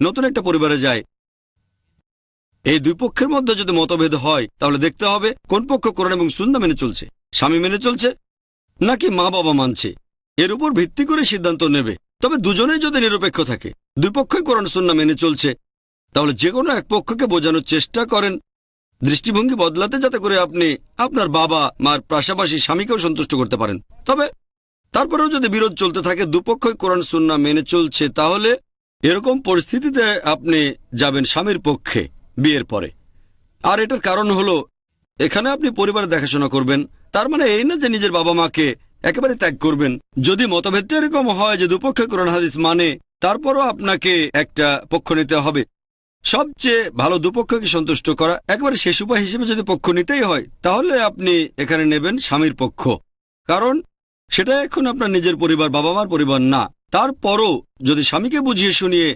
নতুন একটা পরিবারে যায়। এই দুই পক্ষের মধ্যে যদি মতভেদ হয়, তাহলে দেখতে হবে কোন পক্ষ কোরআন এবং সুন্না মেনে চলছে। স্বামী মেনে চলছে নাকি মা বাবা মানছে? এর উপর ভিত্তি করে সিদ্ধান্ত নেবে। তবে দুজনেই যদি নিরপেক্ষ থাকে, দুই পক্ষই কোরআন সুন্না মেনে চলছে, তাহলে যে কোনো এক পক্ষকে বোঝানোর চেষ্টা করেন। দৃষ্টিভঙ্গি বদলাতে যাতে করে আপনি আপনার বাবা, মার পাশাপাশি স্বামীকেও সন্তুষ্ট করতে পারেন। তবে তারপরেও যদি বিরোধ চলতে থাকে, দুপক্ষই কোরআন সুন্না মেনে চলছে, তাহলে এরকম পরিস্থিতিতে আপনি যাবেন স্বামীর পক্ষে বিয়ের পরে। আর এটার কারণ হলো, এখানে আপনি পরিবার দেখাশোনা করবেন, তার মানে এই না যে নিজের বাবা মাকে একেবারে ত্যাগ করবেন। যদি মতভেদটা এরকম হয় যে দুপক্ষে কোরআন হাদিস মানে তারপরও আপনাকে একটা পক্ষ নিতে হবে। সবচেয়ে ভালো দুপক্ষকে সন্তুষ্ট করা, একেবারে শেষ উপায় হিসেবে যদি পক্ষ নিতেই হয়, তাহলে আপনি এখানে নেবেন স্বামীর পক্ষ। কারণ সেটা এখন আপনার নিজের পরিবার বাবা মার পরিবার না। তারপরও যদি স্বামীকে বুঝিয়ে শুনিয়ে